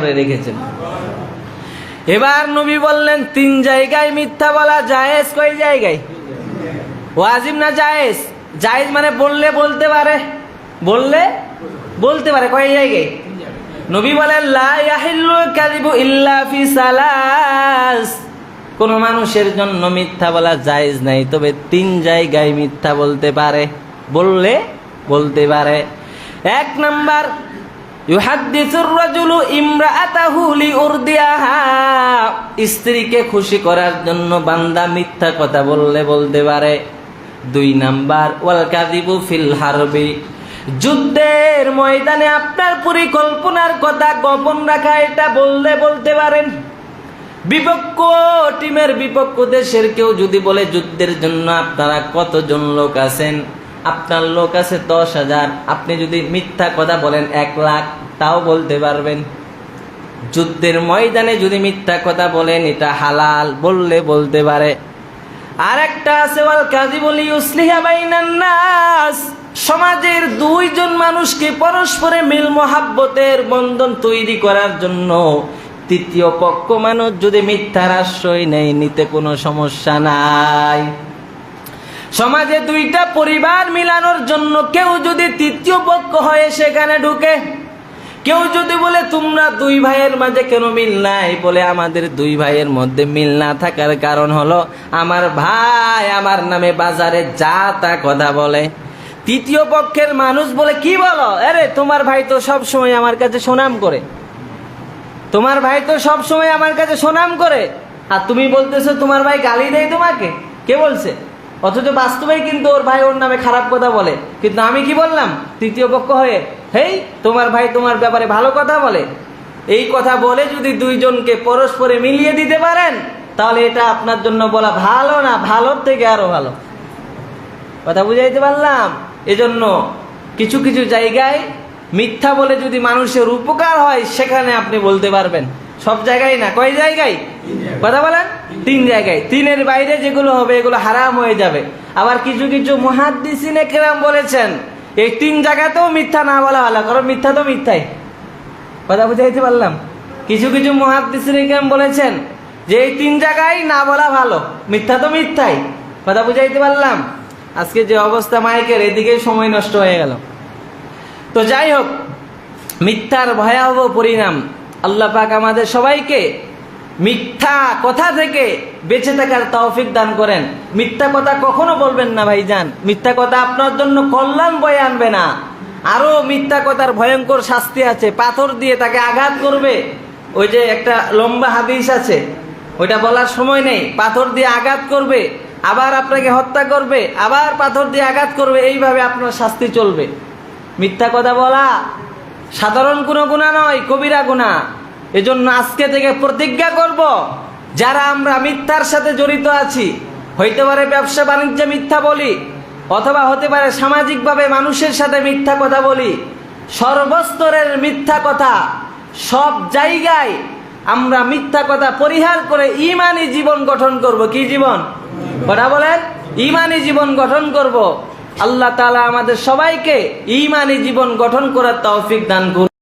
করে রেখেছেন। এবার নবী বললেন, তিন জায়গায় মিথ্যা বলা জায়েজ? কই জায়গায়? ওয়াজিব না জায়েজ? জায়েজ মানে বললে বলতে পারে। বললে বলতে পারে। কয় জায়গায়? নবী বলেন কোন মানুষের জন্য মিথ্যা বলা জায়েজ নাই, তবে তিন জায়গায় মিথ্যা বলতে পারে। বললে বলতে পারে। এক নাম্বার স্ত্রীকে খুশি করার জন্য বান্দা মিথ্যা কথা বললে বলতে পারে। দুই নাম্বার, ওয়াল কাযিবু ফিল হারবি। যুদ্ধের ময়দানে আপনার পরিকল্পনার কথা গোপন রাখা, এটা বললে বলতে পারেন। বিপক্ষ, টিমের বিপক্ষ, দেশের কেউ যদি বলে যুদ্ধের জন্য আপনারা কতজন লোক আছেন? আপনার লোক আছে দশ হাজার। আপনি যদি মিথ্যা কথা বলেন এক লাখ। তাও বলতে পারবেন। যুদ্ধের ময়দানে যদি মিথ্যা কথা বলেন, এটা হালাল বললে বলতে পারে। আর একটা আছে, ওয়াল কাজী বলি উসলিহা বাইনান নাস। সমাজের দুইজন মানুষকে পরস্পরে মিল মহাব্বতের বন্ধন তৈরি করার জন্য তৃতীয় পক্ষ মানুষ যদি মিথ্যার আশ্রয় নেয়, নিতে কোনো সমস্যা নাই। সমাজে দুইটা পরিবার মিলানোর জন্য কেউ যদি তৃতীয় পক্ষ হয়ে সেখানে ঢুকে কেউ যদি বলে, তোমরা দুই ভাইয়ের মাঝে কেন মিল নাই? বলে, আমাদের দুই ভাইয়ের মধ্যে মিল না থাকার কারণ হলো, আমার ভাই আমার নামে বাজারে যা তা কথা বলে। তৃতীয় পক্ষের মানুষ বলে, কি বলো? আরে, তোমার ভাই তো সব সময় আমার কাছে সুনাম করে। তোমার ভাই তো সব সময় আমার কাছে সুনাম করে। আর তুমি বলতেছো, তোমার ভাই গালি দেয় তোমাকে? কে বলছে? অথচ বাস্তবে কিন্তু ওর ভাই ওর নামে খারাপ কথা বলে। কিন্তু আমি কি বললাম? তৃতীয় পক্ষ হয়ে হেই তোমার ভাই তোমার ব্যাপারে ভালো কথা বলে। এই কথা বলে যদি দুইজনকে পরস্পরে মিলিয়ে দিতে পারেন তাহলে এটা আপনার জন্য বলা ভালো না ভালোর থেকে আরও ভালো। কথা বুঝাইতে পারলাম? এজন্য কিছু কিছু জায়গায় মিথ্যা বলে যদি মানুষের উপকার হয় সেখানে আপনি বলতে পারবেন। সব জায়গায় না? কয় জায়গায়? কথা বলেন? তিন জায়গায়। তিনের বাইরে যেগুলো হবে এগুলো হারাম হয়ে যাবে। আবার কিছু কিছু মহাদ্দিসিনে কেরাম বলেছেন এই তিন জায়গাতেও মিথ্যা না বলা ভালো কারণ মিথ্যা তো মিথ্যাই। কথা বুঝাইতে পারলাম? কিছু কিছু মহাদ্দিসিনে কেরাম বলেছেন যে এই তিন জায়গায় না বলা ভালো, মিথ্যা তো মিথ্যাই। কথা বুঝাইতে পারলাম? আজকে যে অবস্থা মাইকের, এদিকে সময় নষ্ট হয়ে গেল। তো যাই হোক, মিথ্যার ভয়াবহ পরিণাম আল্লাহ পাক আমাদের সবাইকে মিথ্যা কথা থেকে বেঁচে থাকার তৌফিক দান করেন। মিথ্যা কথা কখনো বলবেন না, ভাইজান। মিথ্যা কথা আপনার জন্য কল্যাণ বয়ে আনবে না। আরও মিথ্যা কথার ভয়ঙ্কর শাস্তি আছে। পাথর দিয়ে তাকে আঘাত করবে। ওই যে একটা লম্বা হাদিস আছে। ওইটা বলার সময় নেই। পাথর দিয়ে আঘাত করবে, আবার আপনাকে হত্যা করবে, আবার পাথর দিয়ে আঘাত করবে। এইভাবে আপনার শাস্তি চলবে। মিথ্যা কথা বলা সাধারণ কোনো গুণা নয়, কবিরা গুণা। এজন্য আজকে থেকে প্রতিজ্ঞা করব, যারা আমরা মিথ্যার সাথে জড়িত আছি, হইতে পারে ব্যবসা বাণিজ্যে মিথ্যা বলি, অথবা হতে পারে সামাজিকভাবে মানুষের সাথে মিথ্যা কথা বলি, সর্বস্তরের মিথ্যা কথা সব জায়গায় আমরা মিথ্যা কথা পরিহার করে ইমানি জীবন গঠন করব। কি জীবন? কথা বলেন, ইমানি জীবন গঠন করব। আল্লাহ তালা আমাদের সবাইকে ইমানি জীবন গঠন করার তৌফিক দান করুন।